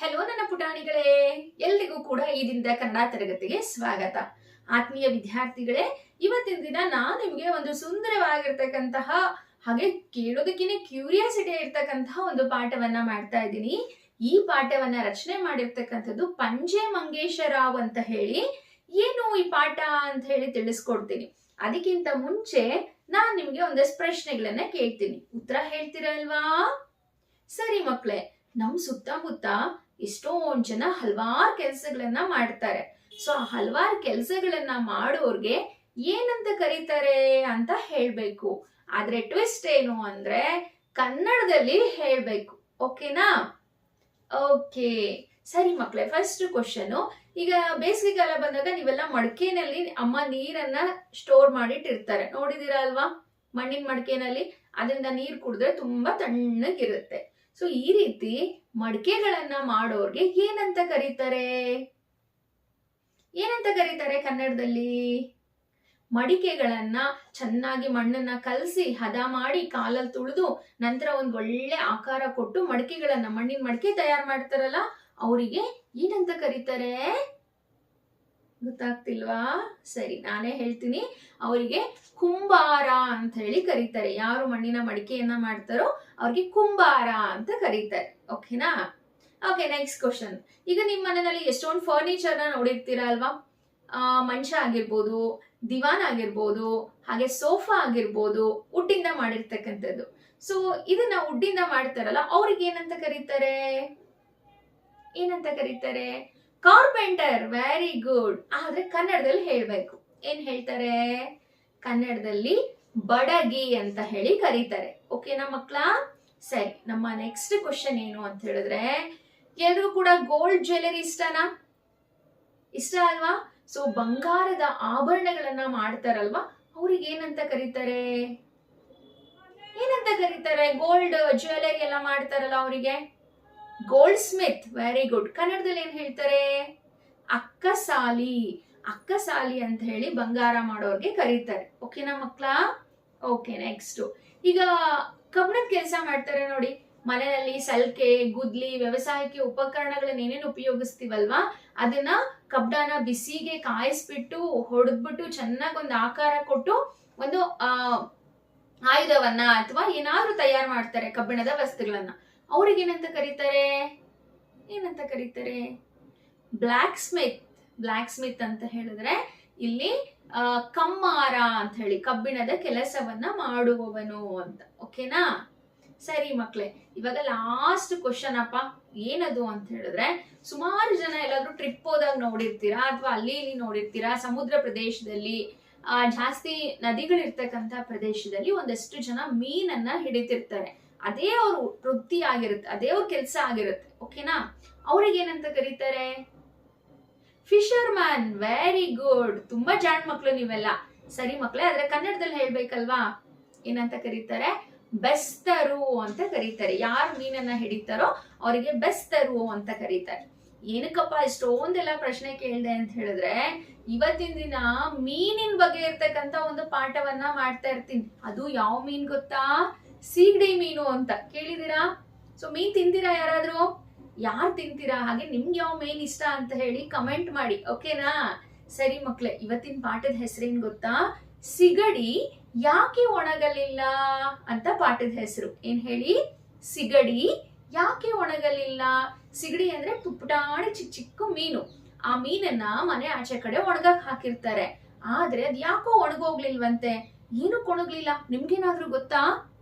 Hello ನನ್ನ ಪುಟಾಣಿಗಳೇ. ಎಲ್ರಿಗೂ ಕೂಡ ಈ ದಿನದ ಕನ್ನಡ ತರಗತಿಗೆ ಸ್ವಾಗತ. ಆತ್ಮೀಯ ವಿದ್ಯಾರ್ಥಿಗಳೇ, ಇವತ್ತಿನ ದಿನ ನಾನು ನಿಮಗೆ ಒಂದು ಸುಂದರವಾಗಿರ್ತಕ್ಕಂತಹ, ಹಾಗೆ ಕೇಳೋದಕ್ಕಿಂತ ಕ್ಯೂರಿಯಾಸಿಟಿ ಇರ್ತಕ್ಕಂತಹ ಒಂದು ಪಾಠವನ್ನ ಮಾಡ್ತಾ ಇದ್ದೀನಿ. ಈ ಪಾಠವನ್ನ ರಚನೆ ಮಾಡಿರ್ತಕ್ಕಂಥದ್ದು ಪಂಜೆ ಮಂಗೇಶರಾವ್ ಅಂತ ಹೇಳಿ. ಏನು ಈ ಪಾಠ ಅಂತ ಹೇಳಿ ತಿಳಿಸ್ಕೊಡ್ತೀನಿ. ಅದಕ್ಕಿಂತ ಮುಂಚೆ ನಾನ್ ನಿಮ್ಗೆ ಒಂದಷ್ಟು ಪ್ರಶ್ನೆಗಳನ್ನ ಕೇಳ್ತೀನಿ. ಉತ್ತರ ಹೇಳ್ತೀರಲ್ವಾ ಸರಿ ಮಕ್ಕಳೇ ನಮ್ ಸುತ್ತಮುತ್ತ ಎಷ್ಟೊಂದ್ ಜನ ಹಲವಾರು ಕೆಲಸಗಳನ್ನ ಮಾಡ್ತಾರೆ. ಸೊ ಆ ಹಲವಾರು ಕೆಲಸಗಳನ್ನ ಮಾಡೋರ್ಗೆ ಏನಂತ ಕರೀತಾರೆ ಅಂತ ಹೇಳ್ಬೇಕು. ಆದ್ರೆ ಟ್ವಿಸ್ಟ್ ಏನು ಅಂದ್ರೆ ಕನ್ನಡದಲ್ಲಿ ಹೇಳ್ಬೇಕು. ಓಕೆನಾ ಓಕೆ ಸರಿ ಮಕ್ಕಳೇ ಫಸ್ಟ್ ಕ್ವಶನ್ ಈಗ ಬೇಸಿಗೆಗಾಲ ಬಂದಾಗ ನೀವೆಲ್ಲ ಮಡಕೆನಲ್ಲಿ ಅಮ್ಮ ನೀರನ್ನ ಸ್ಟೋರ್ ಮಾಡಿಟ್ಟಿರ್ತಾರೆ. ನೋಡಿದೀರಾ ಅಲ್ವಾ? ಮಣ್ಣಿನ ಮಡಕೆನಲ್ಲಿ. ಅದರಿಂದ ನೀರು ಕುಡಿದ್ರೆ ತುಂಬಾ ತಣ್ಣಗಿರುತ್ತೆ. ಸೊ ಈ ರೀತಿ ಮಡಿಕೆಗಳನ್ನ ಮಾಡೋರ್ಗೆ ಏನಂತ ಕರೀತಾರೆ? ಏನಂತ ಕರೀತಾರೆ ಕನ್ನಡದಲ್ಲಿ? ಮಡಿಕೆಗಳನ್ನ ಚೆನ್ನಾಗಿ ಮಣ್ಣನ್ನ ಕಲಸಿ ಹದ ಮಾಡಿ ಕಾಲಲ್ಲಿ ತುಳಿದು ನಂತರ ಒಂದ್ ಒಳ್ಳೆ ಆಕಾರ ಕೊಟ್ಟು ಮಡಿಕೆಗಳನ್ನ ಮಣ್ಣಿನ ಮಡಿಕೆ ತಯಾರು ಮಾಡ್ತಾರಲ್ಲ, ಅವರಿಗೆ ಏನಂತ ಕರೀತಾರೆ? ಗೊತ್ತಾಗ್ತಿಲ್ವಾ? ಸರಿ, ನಾನೇ ಹೇಳ್ತೀನಿ. ಅವರಿಗೆ ಕುಂಬಾರ ಅಂತ ಹೇಳಿ ಕರೀತಾರೆ. ಯಾರು ಮಣ್ಣಿನ ಮಡಿಕೆಯನ್ನ ಮಾಡ್ತಾರೋ ಅವ್ರಿಗೆ ಕುಂಬಾರ ಅಂತ ಕರೀತಾರೆ. ಓಕೆನಾ? ಓಕೆ ನೆಕ್ಸ್ಟ್ ಕ್ವಶನ್ ಈಗ ನಿಮ್ಮ ಮನೆಯಲ್ಲಿ ಎಷ್ಟೊಂದು ಫರ್ನಿಚರ್ನ ನೋಡಿರ್ತೀರಾ ಅಲ್ವಾ? ಮಂಚ ಆಗಿರ್ಬೋದು, ದಿವಾನ್ ಆಗಿರ್ಬೋದು, ಹಾಗೆ ಸೋಫಾ ಆಗಿರ್ಬೋದು ಉಡ್ಡಿಂದ ಮಾಡಿರ್ತಕ್ಕಂಥದ್ದು. ಸೊ ಇದನ್ನ ವುಡ್ಡಿಂದ ಮಾಡ್ತಾರಲ್ಲ, ಅವ್ರಿಗೆ ಏನಂತ ಕರೀತಾರೆ? ಏನಂತ ಕರೀತಾರೆ? ಕಾರ್ಪೆಂಟರ್ ವೆರಿ ಗುಡ್ ಆದ್ರೆ ಕನ್ನಡದಲ್ಲಿ ಹೇಳ್ಬೇಕು. ಏನ್ ಹೇಳ್ತಾರೆ? ಕನ್ನಡದಲ್ಲಿ ಬಡಗಿ ಅಂತ ಹೇಳಿ ಕರೀತಾರೆ. ಓಕೆನಾ ಮಕ್ಕಳ ಸರಿ, ನಮ್ಮ ನೆಕ್ಸ್ಟ್ ಕ್ವಶನ್ ಏನು ಅಂತ ಹೇಳಿದ್ರೆ, ಎಲ್ರು ಕೂಡ ಗೋಲ್ಡ್ ಜ್ಯುವೆಲರಿ ಇಷ್ಟನಾ? ಇಷ್ಟ ಅಲ್ವಾ? ಸೊ ಬಂಗಾರದ ಆಭರಣಗಳನ್ನ ಮಾಡ್ತಾರಲ್ವಾ? ಅವ್ರಿಗೆ ಏನಂತ ಕರೀತಾರೆ? ಏನಂತ ಕರೀತಾರೆ? ಗೋಲ್ಡ್ ಜ್ಯುವೆಲರಿ ಎಲ್ಲ ಮಾಡ್ತಾರಲ್ಲ ಅವರಿಗೆ? ಗೋಲ್ಡ್ ಸ್ಮಿತ್ ವೆರಿ ಗುಡ್ ಕನ್ನಡದಲ್ಲಿ ಏನ್ ಹೇಳ್ತಾರೆ? ಅಕ್ಕಸಾಲಿ. ಅಕ್ಕಸಾಲಿ ಅಂತ ಹೇಳಿ ಬಂಗಾರ ಮಾಡೋರ್ಗೆ ಕರೀತಾರೆ. ಓಕೆನಾ ಮಕ್ಕಳ ಓಕೆ ನೆಕ್ಸ್ಟ್ ಈಗ ಕಬ್ಬಣದ ಕೆಲಸ ಮಾಡ್ತಾರೆ ನೋಡಿ. ಮನೆಯಲ್ಲಿ ಸಲ್ಕೆ, ಗುದ್ಲಿ, ವ್ಯವಸಾಯಕ್ಕೆ ಉಪಕರಣಗಳನ್ನ ಏನೇನು ಉಪಯೋಗಿಸ್ತೀವಲ್ವಾ? ಅದನ್ನ ಕಬ್ಡಾನ ಬಿಸಿಗೆ ಕಾಯಿಸ್ಬಿಟ್ಟು, ಹೊಡೆದ್ಬಿಟ್ಟು, ಚೆನ್ನಾಗಿ ಒಂದು ಆಕಾರ ಕೊಟ್ಟು, ಒಂದು ಆಯುಧವನ್ನ ಅಥವಾ ಏನಾದ್ರು ತಯಾರು ಮಾಡ್ತಾರೆ ಕಬ್ಬಿಣದ ವಸ್ತುಗಳನ್ನ. ಅವ್ರಿಗೆ ಏನಂತ ಕರೀತಾರೆ? ಏನಂತ ಕರೀತಾರೆ? ಬ್ಲ್ಯಾಕ್ ಸ್ಮಿತ್ ಬ್ಲ್ಯಾಕ್ ಸ್ಮಿತ್ ಅಂತ ಹೇಳಿದ್ರೆ ಇಲ್ಲಿ ಕಮ್ಮಾರ ಅಂತ ಹೇಳಿ, ಕಬ್ಬಿಣದ ಕೆಲಸವನ್ನ ಮಾಡುವವನು ಅಂತ. ಓಕೆನಾ? ಸರಿ ಮಕ್ಳೇ, ಇವಾಗ ಲಾಸ್ಟ್ ಕ್ವಶನ್ ಅಪ್ಪ. ಏನದು ಅಂತ ಹೇಳಿದ್ರೆ, ಸುಮಾರು ಜನ ಎಲ್ಲಾದ್ರೂ ಟ್ರಿಪ್ ಹೋದಾಗ ನೋಡಿರ್ತೀರಾ? ಅಥವಾ ಅಲ್ಲಿ ಇಲ್ಲಿ ನೋಡಿರ್ತೀರಾ? ಸಮುದ್ರ ಪ್ರದೇಶದಲ್ಲಿ, ಆ, ಜಾಸ್ತಿ ನದಿಗಳಿರ್ತಕ್ಕಂತ ಪ್ರದೇಶದಲ್ಲಿ ಒಂದಷ್ಟು ಜನ ಮೀನನ್ನ ಹಿಡಿತಿರ್ತಾರೆ. ಅದೇ ಅವ್ರ ವೃತ್ತಿ ಆಗಿರುತ್ತೆ, ಅದೇ ಅವ್ರ ಕೆಲಸ ಆಗಿರುತ್ತೆ ಓಕೆನಾ ಅವ್ರಿಗೆ ಏನಂತ ಕರೀತಾರೆ? ಫಿಶರ್ ಮ್ಯಾನ್ ವೆರಿ ಗುಡ್ ತುಂಬಾ ಜಾಣ್ ಮಕ್ಳು ನೀವೆಲ್ಲ. ಸರಿ ಮಕ್ಳೇ, ಆದ್ರೆ ಕನ್ನಡದಲ್ಲಿ ಹೇಳ್ಬೇಕಲ್ವಾ? ಏನಂತ ಕರೀತಾರೆ? ಬೆಸ್ತರು ಅಂತ ಕರೀತಾರೆ. ಯಾರು ಮೀನನ್ನ ಹಿಡಿತಾರೋ ಅವರಿಗೆ ಬೆಸ್ತರು ಅಂತ ಕರೀತಾರೆ. ಏನಕ್ಕಪ್ಪ ಇಷ್ಟೊಂದೆಲ್ಲ ಪ್ರಶ್ನೆ ಕೇಳಿದೆ ಅಂತ ಹೇಳಿದ್ರೆ, ಇವತ್ತಿನ ದಿನ ಮೀನಿನ ಬಗ್ಗೆ ಇರ್ತಕ್ಕಂತ ಒಂದು ಪಾಠವನ್ನ ಮಾಡ್ತಾ ಇರ್ತೀನಿ. ಅದು ಯಾವ ಮೀನ್ ಗೊತ್ತಾ? ಸೀಗಡಿ ಮೀನು ಅಂತ ಕೇಳಿದಿರಾ ಸೊ ಮೀನ್ ತಿಂತೀರಾ ಯಾರಾದ್ರೂ? ಯಾರು ತಿಂತೀರಾ? ಹಾಗೆ ನಿಮ್ಗೆ ಯಾವ ಮೀನ್ ಇಷ್ಟ ಅಂತ ಹೇಳಿ ಕಮೆಂಟ್ ಮಾಡಿ ಓಕೆನಾ ಸರಿ ಮಕ್ಳೇ, ಇವತ್ತಿನ ಪಾಠದ ಹೆಸರೇನ್ ಗೊತ್ತಾ? ಸಿಗಡಿ ಯಾಕೆ ಒಣಗಲಿಲ್ಲ ಅಂತ ಪಾಠದ ಹೆಸರು. ಏನ್ ಹೇಳಿ? ಸಿಗಡಿ ಯಾಕೆ ಒಣಗಲಿಲ್ಲ? ಸಿಗಡಿ ಅಂದ್ರೆ ಪುಟಾಣಿ ಚಿಕ್ಕ ಚಿಕ್ಕ ಮೀನು. ಆ ಮೀನನ್ನ ಮನೆ ಆಚೆ ಕಡೆ ಒಣಗಕ್ ಹಾಕಿರ್ತಾರೆ. ಆದ್ರೆ ಅದ್ ಯಾಕೋ ಒಣಗೋಗ್ಲಿಲ್ವಂತೆ? ಏನು ಕೊಣಗ್ಲಿಲ್ಲ? ನಿಮ್ಗೇನಾದ್ರೂ ಗೊತ್ತಾ?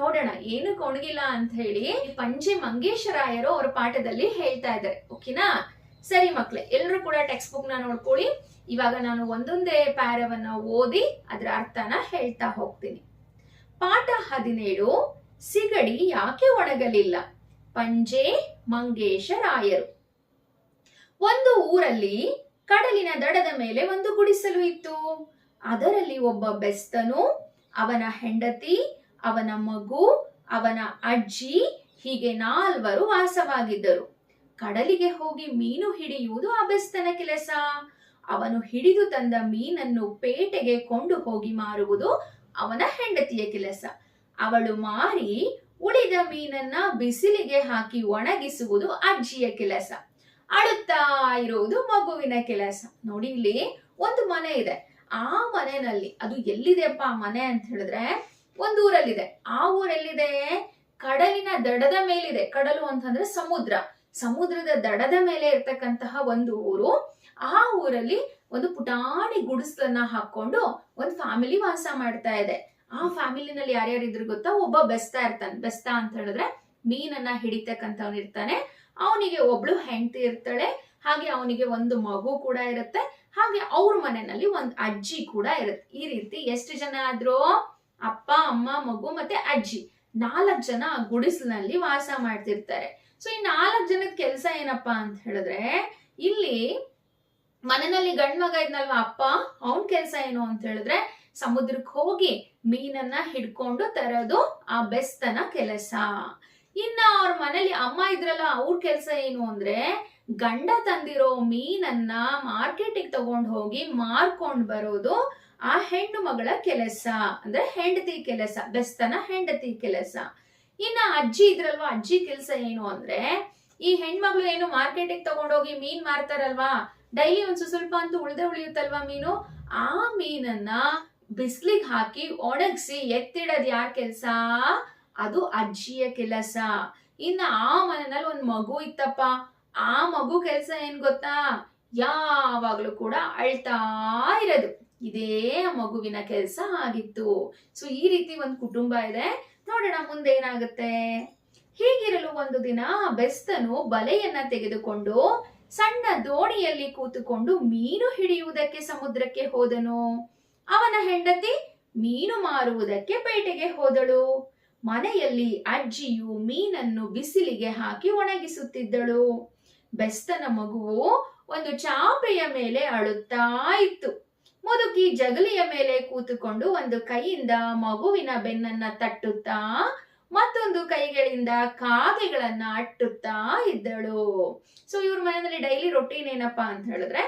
ನೋಡೋಣ, ಏನು ಕೊಣಗಿಲ್ಲ ಅಂತ ಹೇಳಿ ಪಂಜೆ ಮಂಗೇಶರಾಯರು ಅವರ ಪಾಠದಲ್ಲಿ ಹೇಳ್ತಾ ಇದ್ದಾರೆ. ಓಕೆನಾ ಸರಿ ಮಕ್ಳೆ ಎಲ್ಲರೂ ಕೂಡ ಟೆಕ್ಸ್ಟ್ ಬುಕ್ನ ನೋಡ್ಕೊಳ್ಳಿ. ಇವಾಗ ನಾನು ಒಂದೊಂದೇ ಪ್ಯಾರವನ್ನ ಓದಿ ಅದರ ಅರ್ಥನ ಹೇಳ್ತಾ ಹೋಗ್ತೀನಿ. ಪಾಠ ಹದಿನೇಳು, ಸಿಗಡಿ ಯಾಕೆ ಒಣಗಲಿಲ್ಲ? ಪಂಜೆ ಮಂಗೇಶರಾಯರು. ಒಂದು ಊರಲ್ಲಿ ಕಡಲಿನ ದಡದ ಮೇಲೆ ಒಂದು ಗುಡಿಸಲು ಇತ್ತು. ಅದರಲ್ಲಿ ಒಬ್ಬ ಬೆಸ್ತನು, ಅವನ ಹೆಂಡತಿ ಅವನ ಮಗು, ಅವನ ಅಜ್ಜಿ, ಹೀಗೆ ನಾಲ್ವರು ವಾಸವಾಗಿದ್ದರು. ಕಡಲಿಗೆ ಹೋಗಿ ಮೀನು ಹಿಡಿಯುವುದು ಆ ಕೆಲಸ. ಅವನು ಹಿಡಿದು ತಂದ ಮೀನನ್ನು ಪೇಟೆಗೆ ಕೊಂಡು ಹೋಗಿ ಮಾರುವುದು ಅವನ ಹೆಂಡತಿಯ ಕೆಲಸ. ಅವಳು ಮಾರಿ ಉಳಿದ ಮೀನನ್ನ ಬಿಸಿಲಿಗೆ ಹಾಕಿ ಒಣಗಿಸುವುದು ಅಜ್ಜಿಯ ಕೆಲಸ. ಅಳುತ್ತಾ ಇರುವುದು ಮಗುವಿನ ಕೆಲಸ. ನೋಡಿ ಇಲ್ಲಿ ಒಂದು ಮನೆ ಇದೆ. ಆ ಮನೆಯಲ್ಲಿ, ಅದು ಎಲ್ಲಿದೆಪ್ಪ ಮನೆ ಅಂತ ಹೇಳಿದ್ರೆ ಒಂದು ಊರಲ್ಲಿದೆ. ಆ ಊರಲ್ಲಿದೆ ಕಡಲಿನ ದಡದ ಮೇಲಿದೆ. ಕಡಲು ಅಂತಂದ್ರೆ ಸಮುದ್ರ. ಸಮುದ್ರದ ದಡದ ಮೇಲೆ ಇರ್ತಕ್ಕಂತಹ ಒಂದು ಊರು. ಆ ಊರಲ್ಲಿ ಒಂದು ಪುಟಾಣಿ ಗುಡಿಸ್ಲನ್ನ ಹಾಕೊಂಡು ಒಂದು ಫ್ಯಾಮಿಲಿ ವಾಸ ಮಾಡ್ತಾ ಇದೆ. ಆ ಫ್ಯಾಮಿಲಿನಲ್ಲಿ ಯಾರ್ಯಾರು ಇದ್ರು ಗೊತ್ತಾ? ಒಬ್ಬ ಬೆಸ್ತಾ ಇರ್ತಾನೆ. ಬೆಸ್ತಾ ಅಂತ ಹೇಳಿದ್ರೆ ಮೀನನ್ನ ಹಿಡಿತಕ್ಕಂಥವ್ನು ಇರ್ತಾನೆ. ಅವನಿಗೆ ಒಬ್ಳು ಹೆಂಡತಿ ಇರ್ತಾಳೆ. ಹಾಗೆ ಅವನಿಗೆ ಒಂದು ಮಗು ಕೂಡ ಇರುತ್ತೆ. ಹಾಗೆ ಅವ್ರ ಮನೆಯಲ್ಲಿ ಒಂದು ಅಜ್ಜಿ ಕೂಡ ಇರುತ್ತೆ. ಈ ರೀತಿ ಎಷ್ಟು ಜನ ಆದ್ರು ಅಪ್ಪ, ಅಮ್ಮ, ಮಗು ಮತ್ತೆ ಅಜ್ಜಿ. ನಾಲ್ಕು ಜನ ಗುಡಿಸಲಿನಲ್ಲಿ ವಾಸ ಮಾಡ್ತಿರ್ತಾರೆ. ಸೊ ಈ ನಾಲ್ಕು ಜನದ ಕೆಲಸ ಏನಪ್ಪಾ ಅಂತ ಹೇಳಿದ್ರೆ, ಇಲ್ಲಿ ಮನೆಯಲ್ಲಿ ಗಂಡ್ ಮಗ ಇದ್ನಲ್ವಾ ಅಪ್ಪ, ಅವನ್ ಕೆಲಸ ಏನು ಅಂತ ಹೇಳಿದ್ರೆ ಸಮುದ್ರಕ್ಕೆ ಹೋಗಿ ಮೀನನ್ನ ಹಿಡ್ಕೊಂಡು ತರೋದು ಆ ಬೆಸ್ತನ ಕೆಲಸ. ಇನ್ನ ಅವ್ರ ಮನೇಲಿ ಅಮ್ಮ ಇದ್ರಲ್ಲ, ಅವ್ರ ಕೆಲಸ ಏನು ಅಂದ್ರೆ, ಗಂಡ ತಂದಿರೋ ಮೀನನ್ನ ಮಾರ್ಕೆಟಿಗೆ ತಗೊಂಡು ಹೋಗಿ ಮಾರ್ಕೊಂಡ್ ಬರೋದು ಆ ಹೆಣ್ಣು ಮಗಳ ಕೆಲಸ, ಅಂದ್ರೆ ಹೆಂಡತಿ ಕೆಲಸ, ಬೆಸ್ತನ ಹೆಂಡತಿ ಕೆಲಸ. ಇನ್ನ ಅಜ್ಜಿ ಇದ್ರಲ್ವಾ? ಅಜ್ಜಿ ಕೆಲಸ ಏನು ಅಂದ್ರೆ, ಈ ಹೆಣ್ಮಗಳು ಏನು ಮಾರ್ಕೆಟಿಗೆ ತಗೊಂಡೋಗಿ ಮೀನ್ ಮಾರ್ತಾರಲ್ವಾ? ಡೈಲಿ ಒಂದ್ ಸ್ವಲ್ಪ ಅಂತೂ ಉಳ್ದೆ ಉಳಿಯುತ್ತಲ್ವಾ ಮೀನು? ಆ ಮೀನನ್ನ ಬಿಸ್ಲಿಗೆ ಹಾಕಿ ಒಣಗಿಸಿ ಎತ್ತಿಡೋದ್ ಯಾರ್ ಕೆಲಸ? ಅದು ಅಜ್ಜಿಯ ಕೆಲಸ. ಇನ್ನ ಆ ಮನೆಯಲ್ಲಿ ಒಂದ್ ಮಗು ಇತ್ತಪ್ಪ. ಆ ಮಗು ಕೆಲಸ ಏನ್ ಗೊತ್ತಾ? ಯಾವಾಗ್ಲೂ ಕೂಡ ಅಳ್ತಾ ಇರೋದು. ಇದೇ ಆ ಮಗುವಿನ ಕೆಲಸ ಆಗಿತ್ತು. ಸೊ ಈ ರೀತಿ ಒಂದು ಕುಟುಂಬ ಇದೆ. ನೋಡೋಣ ಮುಂದೆ ಏನಾಗುತ್ತೆ? ಹೀಗಿರಲು ಒಂದು ದಿನ ಬೆಸ್ತನು ಬಲೆಯನ್ನ ತೆಗೆದುಕೊಂಡು ಸಣ್ಣ ದೋಣಿಯಲ್ಲಿ ಕೂತುಕೊಂಡು ಮೀನು ಹಿಡಿಯುವುದಕ್ಕೆ ಸಮುದ್ರಕ್ಕೆ ಹೋದನು. ಅವನ ಹೆಂಡತಿ ಮೀನು ಮಾರುವುದಕ್ಕೆ ಪೇಟೆಗೆ ಹೋದಳು. ಮನೆಯಲ್ಲಿ ಅಜ್ಜಿಯು ಮೀನನ್ನು ಬಿಸಿಲಿಗೆ ಹಾಕಿ ಒಣಗಿಸುತ್ತಿದ್ದಳು. ಬೆಸ್ತನ ಮಗುವು ಒಂದು ಚಾಪೆಯ ಮೇಲೆ ಅಳುತ್ತಾ ಇತ್ತು. ಮುದುಕಿ ಜಗಲಿಯ ಮೇಲೆ ಕೂತುಕೊಂಡು ಒಂದು ಕೈಯಿಂದ ಮಗುವಿನ ಬೆನ್ನನ್ನ ತಟ್ಟುತ್ತಾ ಮತ್ತೊಂದು ಕೈಗಳಿಂದ ಕಾಗೆಗಳನ್ನ ಅಟ್ಟುತ್ತಾ ಇದ್ದಳು. ಸೊ ಇವ್ರ ಮನೆಯಲ್ಲಿ ಡೈಲಿ ರೊಟೀನ್ ಏನಪ್ಪಾ ಅಂತ ಹೇಳಿದ್ರೆ,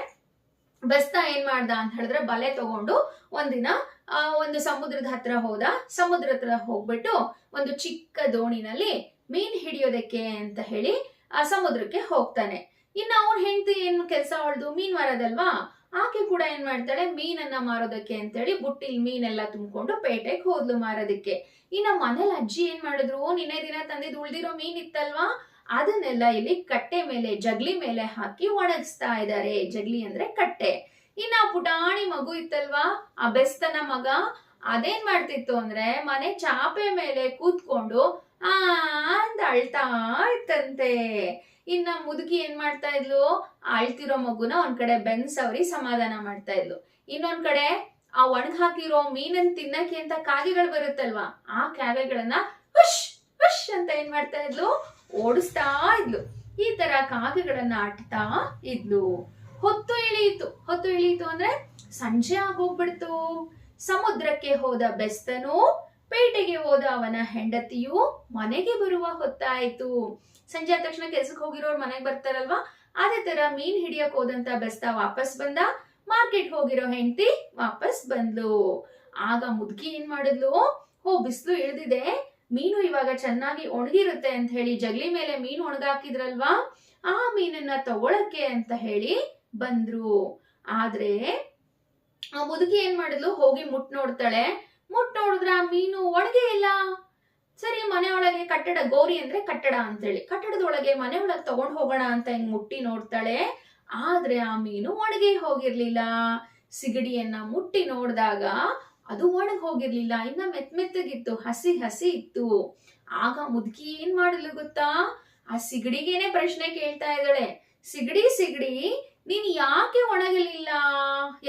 ಬೆಸ್ತ ಏನ್ ಮಾಡ್ದ ಅಂತ ಹೇಳಿದ್ರೆ ಬಲೆ ತಗೊಂಡು ಒಂದಿನ ಒಂದು ಸಮುದ್ರದ ಹತ್ರ ಹೋದ. ಸಮುದ್ರ ಹತ್ರ ಹೋಗ್ಬಿಟ್ಟು ಒಂದು ಚಿಕ್ಕ ದೋಣಿನಲ್ಲಿ ಮೀನ್ ಹಿಡಿಯೋದಕ್ಕೆ ಅಂತ ಹೇಳಿ ಆ ಸಮುದ್ರಕ್ಕೆ ಹೋಗ್ತಾನೆ. ಇನ್ನು ಅವ್ನ ಹೆಂಡತಿ ಏನ್ ಕೆಲಸ ಅವಳ್ದು? ಮೀನ್ ಮಾರೋದಲ್ವಾ? ಆಕೆ ಕೂಡ ಏನ್ ಮಾಡ್ತಾಳೆ, ಮೀನನ್ನ ಮಾರೋದಕ್ಕೆ ಅಂತೇಳಿ ಬುಟ್ಟಿಲ್ ಮೀನೆಲ್ಲ ತುಂಬಿಕೊಂಡು ಪೇಟೆಗೆ ಹೋದ್ಲು ಮಾರೋದಕ್ಕೆ. ಇನ್ನ ಮನೇಲಿ ಅಜ್ಜಿ ಏನ್ ಮಾಡಿದ್ರು ನಿನ್ನೆ ದಿನ ತಂದಿದ್ ಉಳ್ದಿರೋ ಮೀನ್ ಇತ್ತಲ್ವಾ ಅದನ್ನೆಲ್ಲ ಇಲ್ಲಿ ಕಟ್ಟೆ ಮೇಲೆ, ಜಗ್ಲಿ ಮೇಲೆ ಹಾಕಿ ಒಣಗಿಸ್ತಾ ಇದ್ದಾರೆ ಜಗ್ಲಿ ಅಂದ್ರೆ ಕಟ್ಟೆ. ಇನ್ನ ಪುಟಾಣಿ ಮಗು ಇತ್ತಲ್ವಾ? ಆ ಬೆಸ್ತನ ಮಗ? ಅದೇನ್ ಮಾಡ್ತಿತ್ತು ಅಂದ್ರೆ ಮನೆ ಚಾಪೆ ಮೇಲೆ ಕೂತ್ಕೊಂಡು, ಆ, ಅಂತ ಅಳ್ತಾ ಇತ್ತಂತೆ. ಇನ್ನ ಮುದುಕಿ ಏನ್ ಮಾಡ್ತಾ ಇದ್ಲು? ಅಳ್ತಿರೋ ಮಗುನ ಒಂದ್ ಕಡೆ ಬೆನ್ಸವ್ರಿ ಸಮಾಧಾನ ಮಾಡ್ತಾ ಇದ್ಲು. ಇನ್ನೊಂದ್ ಕಡೆ ಆ ಒಣಗ್ ಹಾಕಿರೋ ಮೀನನ್ ತಿನ್ನಕ್ಕೆ ಅಂತ ಕಾಗೆಗಳು ಬರುತ್ತಲ್ವಾ, ಆ ಕಾಗೆಗಳನ್ನ ಹುಶ್ ಹುಶ್ ಅಂತ ಏನ್ ಮಾಡ್ತಾ ಇದ್ಲು? ಓಡಿಸ್ತಾ ಇದ್ಲು. ಈ ತರ ಕಾಗೆಗಳನ್ನ ಆಟ್ತಾ ಇದ್ಲು. ಹೊತ್ತು ಇಳಿಯಿತು. ಹೊತ್ತು ಇಳಿಯಿತು ಅಂದ್ರೆ ಸಂಜೆ ಆಗೋಗ್ಬಿಡ್ತು. ಸಮುದ್ರಕ್ಕೆ ಹೋದ ಬೆಸ್ತನು ಪೇಟೆಗೆ ಹೋದ ಅವನ ಹೆಂಡತಿಯು ಮನೆಗೆ ಬರುವ ಹೊತ್ತಾಯ್ತು. ಸಂಜೆ ಆದ ತಕ್ಷಣ ಕೆಲ್ಸಕ್ಕೆ ಹೋಗಿರೋರು ಮನೆಗೆ ಬರ್ತಾರಲ್ವಾ? ಅದೇ ತರ ಮೀನ್ ಹಿಡಿಯಕ್ ಹೋದಂತ ಬೆಸ್ತ ವಾಪಸ್ ಬಂದ. ಮಾರ್ಕೆಟ್ ಹೋಗಿರೋ ಹೆಂಡತಿ ವಾಪಸ್ ಬಂದ್ಲು. ಆಗ ಮುದುಕಿ ಏನ್ ಮಾಡಿದ್ಲು? ಹೋ, ಬಿಸ್ಲು ಇಳಿದಿದೆ. ಮೀನು ಇವಾಗ ಚೆನ್ನಾಗಿ ಒಣಗಿರುತ್ತೆ ಅಂತ ಹೇಳಿ ಜಗ್ಲಿ ಮೇಲೆ ಮೀನು ಒಣಗಾಕಿದ್ರಲ್ವಾ? ಆ ಮೀನನ್ನ ತಗೊಳಕ್ಕೆ ಅಂತ ಹೇಳಿ ಬಂದ್ರು. ಆದ್ರೆ ಆ ಮುದುಕಿ ಏನ್ ಮಾಡಿದ್ಲು? ಹೋಗಿ ಮುಟ್ ನೋಡ್ತಾಳೆ. ಮುಟ್ ನೋಡಿದ್ರೆ ಆ ಮೀನು ಒಣಗೇ ಇಲ್ಲ. ಸರಿ, ಮನೆಯೊಳಗೆ ಕಟ್ಟಡ, ಗೌರಿ ಅಂದ್ರೆ ಕಟ್ಟಡ ಅಂತೇಳಿ. ಕಟ್ಟಡದೊಳಗೆ ಮನೆ ಒಳಗೆ ತಗೊಂಡ್ ಹೋಗೋಣ ಅಂತ ಹಿಂಗ್ ಮುಟ್ಟಿ ನೋಡ್ತಾಳೆ? ಆದ್ರೆ ಆ ಮೀನು ಒಣಗೆ ಹೋಗಿರ್ಲಿಲ್ಲ. ಸಿಗಡಿಯನ್ನ ಮುಟ್ಟಿ ನೋಡಿದಾಗ ಅದು ಒಣಗ್ ಹೋಗಿರ್ಲಿಲ್ಲ. ಇನ್ನ ಮೆತ್ ಮೆತ್ತಗಿತ್ತು, ಹಸಿ ಹಸಿ ಇತ್ತು. ಆಗ ಮುದುಕಿ ಏನ್ ಮಾಡಿದ್ಲು ಗೊತ್ತಾ? ಆ ಸಿಗಡಿಗೇನೆ ಪ್ರಶ್ನೆ ಕೇಳ್ತಾ ಇದ್ದಾಳೆ. ಸಿಗಡಿ ಸಿಗಡಿ, ನೀನ್ ಯಾಕೆ ಒಣಗಲಿಲ್ಲ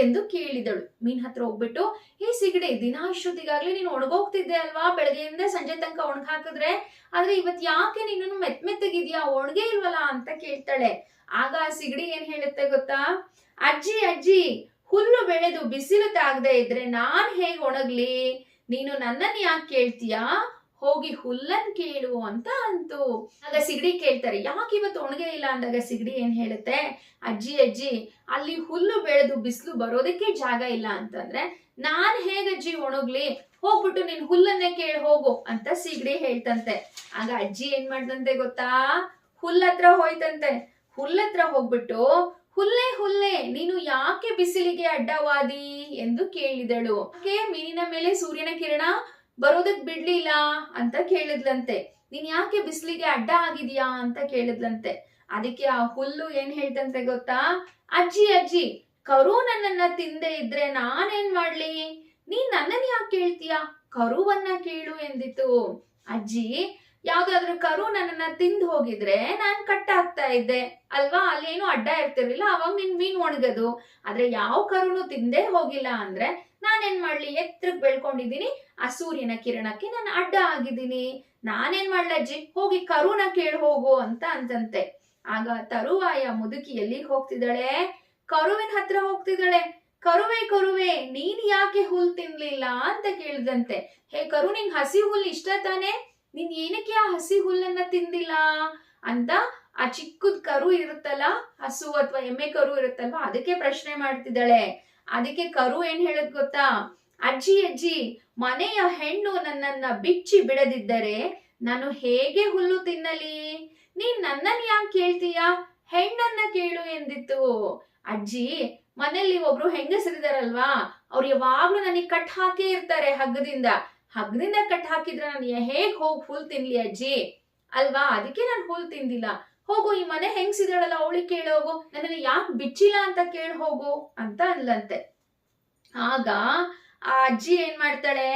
ಎಂದು ಕೇಳಿದಳು. ಮೀನ್ ಹತ್ರ ಹೋಗ್ಬಿಟ್ಟು, ಹೇ ಸಿಗಡಿ, ದಿನ ಇಷ್ಟೊತ್ತಿಗಾಗ್ಲೇ ನೀನು ಒಣಗೋಗ್ತಿದ್ದೆ ಅಲ್ವಾ? ಬೆಳಗ್ಗೆಯಿಂದ ಸಂಜೆ ತನಕ ಒಣಗ ಹಾಕಿದ್ರೆ ಆದ್ರೆ ಇವತ್ ಯಾಕೆ ನೀನು ಮೆತ್ ಮೆತ್ತಗಿದ್ಯಾ? ಒಣಗೇ ಇಲ್ವಲ್ಲ? ಅಂತ ಕೇಳ್ತಾಳೆ. ಆಗ ಆ ಸಿಗಡಿ ಏನ್ ಹೇಳುತ್ತೆ ಗೊತ್ತಾ? ಅಜ್ಜಿ ಅಜ್ಜಿ, ಹುಲ್ಲು ಬೆಳೆದು ಬಿಸಿಲು ತಾಗದೆ ಇದ್ರೆ ನಾನ್ ಹೇಗ್ ಒಣಗ್ಲಿ? ನೀನು ನನ್ನನ್ ಯಾಕೆ ಕೇಳ್ತೀಯಾ? ಹೋಗಿ ಹುಲ್ಲನ್ ಕೇಳು ಅಂತ ಅಂತು. ಆಗ ಸಿಗಡಿ ಕೇಳ್ತಾರೆ, ಯಾಕೆ ಇವತ್ತು ಒಣಗೆ ಇಲ್ಲ? ಅಂದಾಗ ಸಿಗಡಿ ಏನ್ ಹೇಳುತ್ತೆ, ಅಜ್ಜಿ ಅಜ್ಜಿ, ಅಲ್ಲಿ ಹುಲ್ಲು ಬೆಳೆದು ಬಿಸಿಲು ಬರೋದಕ್ಕೆ ಜಾಗ ಇಲ್ಲ ಅಂತಂದ್ರೆ ನಾನ್ ಹೇಗಜ್ಜಿ ಒಣಗ್ಲಿ? ಹೋಗ್ಬಿಟ್ಟು ನೀನ್ ಹುಲ್ಲನ್ನೇ ಕೇಳಿ, ಹೋಗು, ಅಂತ ಸಿಗಡಿ ಹೇಳ್ತಂತೆ. ಆಗ ಅಜ್ಜಿ ಏನ್ ಮಾಡ್ದಂತೆ ಗೊತ್ತಾ? ಹುಲ್ಲತ್ರ ಹೋಯ್ತಂತೆ. ಹುಲ್ಲತ್ರ ಹೋಗ್ಬಿಟ್ಟು, ಹುಲ್ಲೆ ಹುಲ್ಲೆ, ನೀನು ಯಾಕೆ ಬಿಸಿಲಿಗೆ ಅಡ್ಡವಾದಿ? ಎಂದು ಕೇಳಿದಳು. ಯಾಕೆ ಮೀನಿನ ಮೇಲೆ ಸೂರ್ಯನ ಕಿರಣ ಬರೋದಕ್ ಬಿಡ್ಲಿಲ್ಲ ಅಂತ ಕೇಳಿದ್ಲಂತೆ. ನೀನ್ ಯಾಕೆ ಬಿಸಿಲಿಗೆ ಅಡ್ಡ ಆಗಿದೀಯಾ ಅಂತ ಕೇಳಿದ್ಲಂತೆ. ಅದಕ್ಕೆ ಆ ಹುಲ್ಲು ಏನ್ ಹೇಳ್ತಂತೆ ಗೊತ್ತಾ? ಅಜ್ಜಿ ಅಜ್ಜಿ, ಕರು ನನ್ನನ್ನ ತಿಂದೆ ಇದ್ರೆ ನಾನೇನ್ ಮಾಡ್ಲಿ? ನೀನ್ ನನ್ನನ್ ಯಾಕೆ ಕೇಳ್ತೀಯ? ಕರುವನ್ನ ಕೇಳು ಎಂದಿತು. ಅಜ್ಜಿ, ಯಾವ್ದಾದ್ರು ಕರು ನನ್ನನ್ನ ತಿಂದು ಹೋಗಿದ್ರೆ ನಾನ್ ಕಟ್ ಆಗ್ತಾ ಇದ್ದೆ. ಅಲ್ವಾ? ಅಲ್ಲೇನು ಅಡ್ಡ ಇರ್ತಿರ್ಲಿಲ್ಲ. ಅವಾಗ ನಿನ್ ಮೀನ್ ಒಣಗದು. ಆದ್ರೆ ಯಾವ ಕರುನು ತಿಂದೇ ಹೋಗಿಲ್ಲ ಅಂದ್ರೆ ನಾನೇನ್ ಮಾಡ್ಲಿ? ಎತ್ತರಕ್ ಬೆಳ್ಕೊಂಡಿದ್ದೀನಿ. ಆ ಸೂರ್ಯನ ಕಿರಣಕ್ಕೆ ನಾನು ಅಡ್ಡ ಆಗಿದ್ದೀನಿ. ನಾನೇನ್ ಮಾಡ್ಲ ಅಜ್ಜಿ? ಹೋಗಿ ಕರುನ ಕೇಳಿ ಹೋಗು ಅಂತ ಅಂತಂತೆ ಆಗ ತರುವಾಯ ಮುದುಕಿ ಎಲ್ಲಿಗೆ ಹೋಗ್ತಿದ್ದಾಳೆ? ಕರುವಿನ ಹತ್ರ ಹೋಗ್ತಿದ್ದಾಳೆ. ಕರುವೆ ಕರುವೆ, ನೀನ್ ಯಾಕೆ ಹುಲ್ ತಿನ್ಲಿಲ್ಲ ಅಂತ ಕೇಳಿದಂತೆ ಹೇ ಕರು, ನಿಂಗ್ ಹಸಿ ಹುಲ್ ಇಷ್ಟ ತಾನೆ? ನೀನ್ ಏನಕ್ಕೆ ಆ ಹಸಿ ಹುಲ್ಲನ್ನ ತಿಂದಿಲ್ಲ? ಅಂತ ಆ ಚಿಕ್ಕದ್ ಕರು ಇರುತ್ತಲ್ಲ, ಹಸು ಅಥವಾ ಎಮ್ಮೆ ಕರು ಇರುತ್ತಲ್ವಾ, ಅದಕ್ಕೆ ಪ್ರಶ್ನೆ ಮಾಡ್ತಿದ್ದಾಳೆ. ಅದಕ್ಕೆ ಕರು ಏನ್ ಹೇಳದ್ ಗೊತ್ತಾ? ಅಜ್ಜಿ ಅಜ್ಜಿ, ಮನೆಯ ಹೆಣ್ಣು ನನ್ನನ್ನ ಬಿಚ್ಚಿ ಬಿಡದಿದ್ದರೆ ನಾನು ಹೇಗೆ ಹುಲ್ಲು ತಿನ್ನಲಿ? ನೀನ್ ನನ್ನನ್ ಯಾಕೆ ಕೇಳ್ತೀಯ? ಹೆಣ್ಣನ್ನ ಕೇಳು ಎಂದಿತ್ತು. ಅಜ್ಜಿ, ಮನೆಯಲ್ಲಿ ಒಬ್ರು ಹೆಂಗಸರಿದಾರಲ್ವಾ? ಅವ್ರು ಯಾವಾಗ್ಲೂ ನನಗೆ ಕಟ್ ಹಾಕೇ ಇರ್ತಾರೆ ಹಗ್ಗದಿಂದ. ಹಗ್ಗದಿಂದ ಕಟ್ ಹಾಕಿದ್ರೆ ನಾನು ಹೇಗ್ ಹೋಗಿ ಹುಲ್ ತಿನ್ಲಿ ಅಜ್ಜಿ? ಅಲ್ವಾ? ಅದಕ್ಕೆ ನಾನು ಹುಲ್ ತಿಂದಿಲ್ಲ. ಹೋಗು, ಈ ಮನೆ ಹೆಂಗ್ಸಿದಾಳಲ್ಲ ಅವಳಿಗೆ ಕೇಳೋಗು ನನಗೆ ಯಾಕೆ ಬಿಚ್ಚಿಲ್ಲ ಅಂತ ಕೇಳಿ ಹೋಗು ಅಂತ ಅನ್ಲಂತೆ ಆಗ ಆ ಅಜ್ಜಿ ಏನ್ ಮಾಡ್ತಾಳೆ?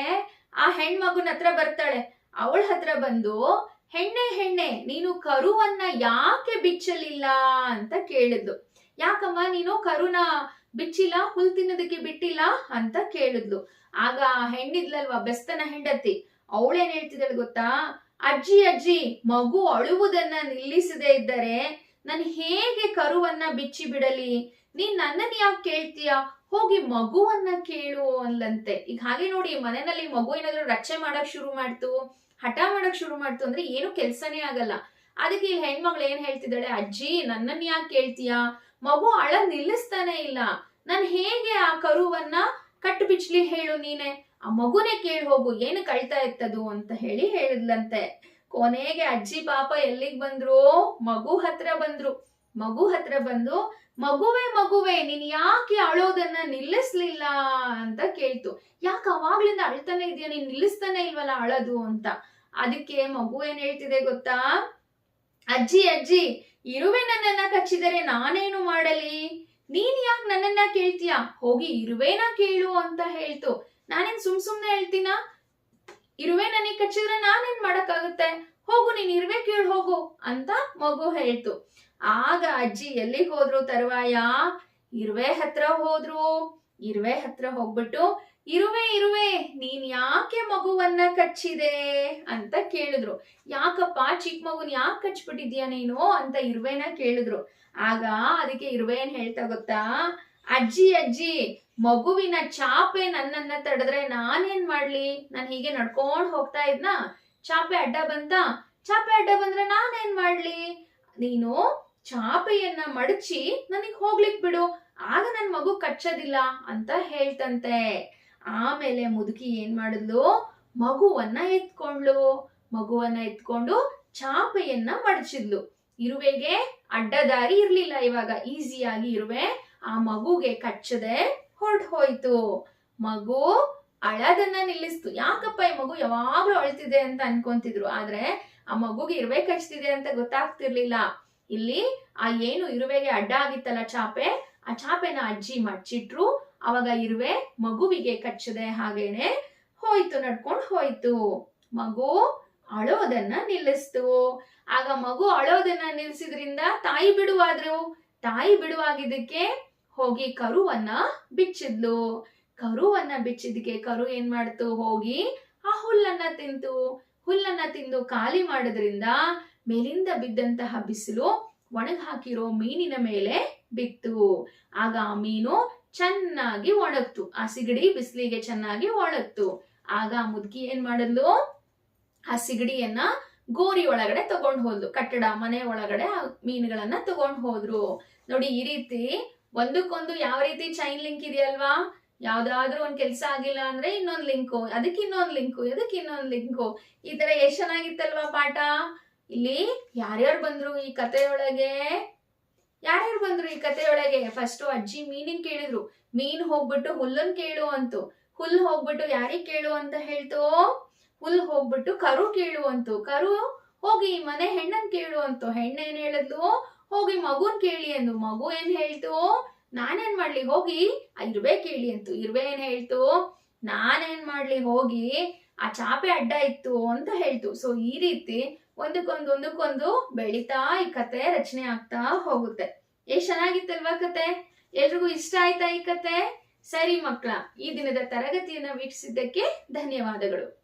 ಆ ಹೆಣ್ಮಗುನ ಹತ್ರ ಬರ್ತಾಳೆ. ಅವಳ ಹತ್ರ ಬಂದು, ಹೆಣ್ಣೆ ಹೆಣ್ಣೆ, ನೀನು ಕರುವನ್ನ ಯಾಕೆ ಬಿಚ್ಚಲಿಲ್ಲ? ಅಂತ ಕೇಳಿದ್ಲು ಯಾಕಮ್ಮ, ನೀನು ಕರುನ ಬಿಚ್ಚಿಲ್ಲ, ಹುಲ್ ತಿನ್ನೋದಕ್ಕೆ ಬಿಟ್ಟಿಲ್ಲ? ಅಂತ ಕೇಳಿದ್ಲು ಆಗ ಹೆಣ್ಣಿದ್ಲಲ್ವಾ, ಬೆಸ್ತನ ಹೆಂಡತಿ? ಅವಳೇನ್ ಹೇಳ್ತಿದ್ದಾಳೆ ಗೊತ್ತಾ? ಅಜ್ಜಿ ಅಜ್ಜಿ, ಮಗು ಅಳುವುದನ್ನ ನಿಲ್ಲಿಸದೇ ಇದ್ದರೆ ನಾನು ಹೇಗೆ ಕರುವನ್ನ ಬಿಚ್ಚಿ ಬಿಡಲಿ? ನೀನ್ ನನ್ನನ್ ಯಾಕೆ ಕೇಳ್ತೀಯ? ಹೋಗಿ ಮಗುವನ್ನ ಕೇಳು ಅಲ್ಲಂತೆ ಈಗ ಹಾಗೆ ನೋಡಿ ಮನೆಯಲ್ಲಿ ಮಗು ಏನಾದ್ರು ರಕ್ಷೆ ಮಾಡಕ್ ಶುರು ಮಾಡ್ತು, ಹಠ ಮಾಡಕ್ ಶುರು ಮಾಡ್ತು ಅಂದ್ರೆ ಏನು ಕೆಲ್ಸನೇ ಆಗಲ್ಲ. ಅದಕ್ಕೆ ಈ ಹೆಣ್ಮಗಳು ಏನ್ ಹೇಳ್ತಿದ್ದಾಳೆ? ಅಜ್ಜಿ ನನ್ನನ್ ಯಾಕೆ ಕೇಳ್ತೀಯಾ? ಮಗು ಅಳ ನಿಲ್ಲಿಸ್ತಾನೆ ಇಲ್ಲ. ನಾನ್ ಹೇಗೆ ಆ ಕರುವನ್ನ ಕಟ್ಟು ಬಿಚ್ಲಿ ಹೇಳು ನೀನೆ? ಆ ಮಗುನೇ ಕೇಳಿ ಹೋಗು, ಏನು ಕಳ್ತಾ ಇತ್ತದು ಅಂತ ಹೇಳಿ ಹೇಳಿದ್ಲಂತೆ. ಕೊನೆಗೆ ಅಜ್ಜಿ ಪಾಪ ಎಲ್ಲಿಗ್ ಬಂದ್ರು? ಮಗು ಹತ್ರ ಬಂದ್ರು. ಮಗು ಹತ್ರ ಬಂದು, ಮಗುವೆ ಮಗುವೆ, ನೀನ್ ಯಾಕೆ ಅಳೋದನ್ನ ನಿಲ್ಲಿಸ್ಲಿಲ್ಲ? ಅಂತ ಕೇಳ್ತು. ಯಾಕೆ ಅವಾಗ್ಲಿಂದ ಅಳ್ತಾನೆ ಇದೆಯಾ? ನೀನ್ ನಿಲ್ಲಿಸ್ತಾನೆ ಇಲ್ವಲ್ಲ ಅಳದು? ಅಂತ. ಅದಕ್ಕೆ ಮಗು ಏನ್ ಹೇಳ್ತಿದೆ ಗೊತ್ತಾ? ಅಜ್ಜಿ ಅಜ್ಜಿ, ಇರುವೆ ನನ್ನನ್ನ ಕಚ್ಚಿದರೆ ನಾನೇನು ಮಾಡಲಿ? ನೀನ್ ಯಾಕೆ ನನ್ನನ್ನ ಕೇಳ್ತೀಯ? ಹೋಗಿ ಇರುವೆನ ಕೇಳು, ಅಂತ ಹೇಳ್ತು. ನಾನೇನ್ ಸುಮ್ ಸುಮ್ನೆ ಹೇಳ್ತೀನ? ಇರುವೆ ನನಗೆ ಕಚ್ಚಿದ್ರೆ ನಾನೇನ್ ಮಾಡಕ್ಕಾಗುತ್ತೆ? ಹೋಗು, ನೀನ್ ಇರುವೆ ಕೇಳಿ ಹೋಗು ಅಂತ ಮಗು ಹೇಳ್ತು. ಆಗ ಅಜ್ಜಿ ಎಲ್ಲಿಗೆ ಹೋದ್ರು ತರುವಾಯ? ಇರುವೆ ಹತ್ರ ಹೋದ್ರು. ಇರುವೆ ಹತ್ರ ಹೋಗ್ಬಿಟ್ಟು, ಇರುವೆ ಇರುವೆ, ನೀನ್ ಯಾಕೆ ಮಗುವನ್ನ ಕಚ್ಚಿದೆ? ಅಂತ ಕೇಳಿದ್ರು. ಯಾಕಪ್ಪ ಚಿಕ್ಕ ಮಗುನ್ ಯಾಕೆ ಕಚ್ಬಿಟ್ಟಿದ್ಯಾ ನೀನು? ಅಂತ ಇರುವೆನ ಕೇಳಿದ್ರು. ಆಗ ಅದಕ್ಕೆ ಇರುವೆ ಏನ್ ಹೇಳ್ತಾ ಗೊತ್ತಾ? ಅಜ್ಜಿ ಅಜ್ಜಿ, ಮಗುವಿನ ಚಾಪೆ ನನ್ನನ್ನ ತಡೆದ್ರೆ ನಾನೇನ್ ಮಾಡ್ಲಿ? ನಾನು ಹೀಗೆ ನಡ್ಕೊಂಡು ಹೋಗ್ತಾ ಇದ್ನ? ಚಾಪೆ ಅಡ್ಡ ಬಂತ? ಚಾಪೆ ಅಡ್ಡ ಬಂದ್ರೆ ನಾನೇನ್ ಮಾಡ್ಲಿ? ನೀನು ಚಾಪೆಯನ್ನ ಮಡಚಿ ನನಗ್ ಹೋಗ್ಲಿಕ್ ಬಿಡು. ಆಗ ನನ್ ಮಗು ಕಚ್ಚೋದಿಲ್ಲ ಅಂತ ಹೇಳ್ತಂತೆ. ಆಮೇಲೆ ಮುದುಕಿ ಏನ್ ಮಾಡಿದ್ಲು? ಮಗುವನ್ನ ಎತ್ಕೊಂಡ್ಲು ಮಗುವನ್ನ ಎತ್ಕೊಂಡು ಚಾಪೆಯನ್ನ ಮಡಚಿದ್ಲು. ಇರುವೆಗೆ ಅಡ್ಡದಾರಿ ಇರ್ಲಿಲ್ಲ ಇವಾಗ. ಈಸಿಯಾಗಿ ಇರುವೆ ಆ ಮಗುಗೆ ಕಚ್ಚದೆ ಹೊರಟು ಹೋಯ್ತು. ಮಗು ಅಳದನ್ನ ನಿಲ್ಲಿಸ್ತು. ಯಾಕಪ್ಪ ಈ ಮಗು ಯಾವಾಗ್ಲೂ ಅಳ್ತಿದೆ ಅಂತ ಅನ್ಕೊಂತಿದ್ರು. ಆದ್ರೆ ಆ ಮಗುಗೆ ಇರುವೆ ಕಚ್ತಿದೆ ಅಂತ ಗೊತ್ತಾಗ್ತಿರ್ಲಿಲ್ಲ. ಇಲ್ಲಿ ಆ ಏನು ಇರುವೆಗೆ ಅಡ್ಡ ಆಗಿತ್ತಲ್ಲ ಚಾಪೆ, ಆ ಚಾಪೆನ ಅಜ್ಜಿ ಮಚ್ಚಿಟ್ರು. ಅವಾಗ ಇರುವೆ ಮಗುವಿಗೆ ಕಚ್ಚದೆ ಹಾಗೇನೆ ಹೋಯ್ತು, ನಡ್ಕೊಂಡು ಹೋಯ್ತು. ಮಗು ಅಳೋದನ್ನ ನಿಲ್ಲಿಸ್ತು. ಆಗ ಮಗು ಅಳೋದನ್ನ ನಿಲ್ಸಿದ್ರಿಂದ ತಾಯಿ ಬಿಡುವಾದ್ರು. ತಾಯಿ ಬಿಡುವಾಗಿದ್ದಕ್ಕೆ ಹೋಗಿ ಕರುವನ್ನ ಬಿಚ್ಚಿದ್ಲು. ಕರುವನ್ನ ಬಿಚ್ಚಿದ್ಕೆ ಕರು ಏನ್ ಮಾಡ್ತು? ಹೋಗಿ ಆ ಹುಲ್ಲನ್ನ ತಿಂತು. ಹುಲ್ಲನ್ನ ತಿಂದು ಖಾಲಿ ಮಾಡೋದ್ರಿಂದ ಮೇಲಿಂದ ಬಿದ್ದಂತಹ ಬಿಸಿಲು ಒಣಗ್ ಹಾಕಿರೋ ಮೀನಿನ ಮೇಲೆ ಬಿತ್ತು. ಆಗ ಆ ಮೀನು ಚೆನ್ನಾಗಿ ಒಣಗ್ತು. ಆ ಸಿಗಡಿ ಬಿಸಿಲಿಗೆ ಚೆನ್ನಾಗಿ ಒಣಗ್ತು. ಆಗ ಆ ಮುದುಕಿ ಏನ್ ಮಾಡಿದ್ಲು? ಆ ಸಿಗಡಿಯನ್ನ ಗೋರಿ ಒಳಗಡೆ ತಗೊಂಡ್ ಹೋದ್ಲು. ಕಟ್ಟಡ ಮನೆ ಒಳಗಡೆ ಆ ಮೀನುಗಳನ್ನ ತಗೊಂಡ್ ಹೋದ್ರು. ನೋಡಿ ಈ ರೀತಿ ಒಂದಕ್ಕೊಂದು ಯಾವ ರೀತಿ ಚೈನ್ ಲಿಂಕ್ ಇದೆಯಲ್ವಾ ಯಾವ್ದಾದ್ರೂ ಒಂದ್ ಕೆಲ್ಸ ಆಗಿಲ್ಲ ಅಂದ್ರೆ ಇನ್ನೊಂದ್ ಲಿಂಕು ಅದಕ್ಕೆ ಇನ್ನೊಂದ್ ಲಿಂಕು ಅದಕ್ಕೆ ಇನ್ನೊಂದ್ ಲಿಂಕು ಈ ತರ ಎಷ್ಟ್ ಚೆನ್ನಾಗಿತ್ತಲ್ವಾ ಪಾಠ? ಇಲ್ಲಿ ಯಾರ್ಯಾರು ಬಂದ್ರು ಈ ಕಥೆಯೊಳಗೆ? ಯಾರ್ಯಾರು ಬಂದ್ರು ಈ ಕಥೆಯೊಳಗೆ? ಫಸ್ಟ್ ಅಜ್ಜಿ ಮೀನಿನ್ ಕೇಳಿದ್ರು. ಮೀನ್ ಹೋಗ್ಬಿಟ್ಟು ಹುಲ್ಲನ್ ಕೇಳು ಅಂತು. ಹುಲ್ ಹೋಗ್ಬಿಟ್ಟು ಯಾರಿಗ್ ಕೇಳು ಅಂತ ಹೇಳ್ತು? ಹುಲ್ ಹೋಗ್ಬಿಟ್ಟು ಕರು ಕೇಳು ಅಂತು. ಕರು ಹೋಗಿ ಮನೆ ಹೆಣ್ಣನ್ ಕೇಳು ಅಂತು. ಹೆಣ್ಣ ಏನ್ ಹೇಳಿದ್ಲು? ಹೋಗಿ ಮಗುನ್ ಕೇಳಿ ಅಂದು. ಮಗು ಏನ್ ಹೇಳ್ತು? ನಾನೇನ್ ಮಾಡ್ಲಿ? ಹೋಗಿ? ಆ ಇರ್ವೆ ಕೇಳಿ ಅಂತು. ಇರ್ವೆ ಏನ್ ಹೇಳ್ತು? ನಾನೇನ್ ಮಾಡ್ಲಿ? ಹೋಗಿ? ಆ ಚಾಪೆ ಅಡ್ಡ ಇತ್ತು ಅಂತ ಹೇಳ್ತು. ಸೊ ಈ ರೀತಿ ಒಂದಕ್ಕೊಂದು ಒಂದಕ್ಕೊಂದು ಬೆಳಿತಾ ಈ ಕತೆ ರಚನೆ ಆಗ್ತಾ ಹೋಗುತ್ತೆ. ಎಷ್ಟ್ ಚೆನ್ನಾಗಿತ್ತಲ್ವಾ ಕತೆ? ಎಲ್ರಿಗೂ ಇಷ್ಟ ಆಯ್ತಾ ಈ ಕತೆ? ಸರಿ ಮಕ್ಕಳ, ಈ ದಿನದ ತರಗತಿಯನ್ನ ವೀಕ್ಷಿಸಿದ್ದಕ್ಕೆ ಧನ್ಯವಾದಗಳು.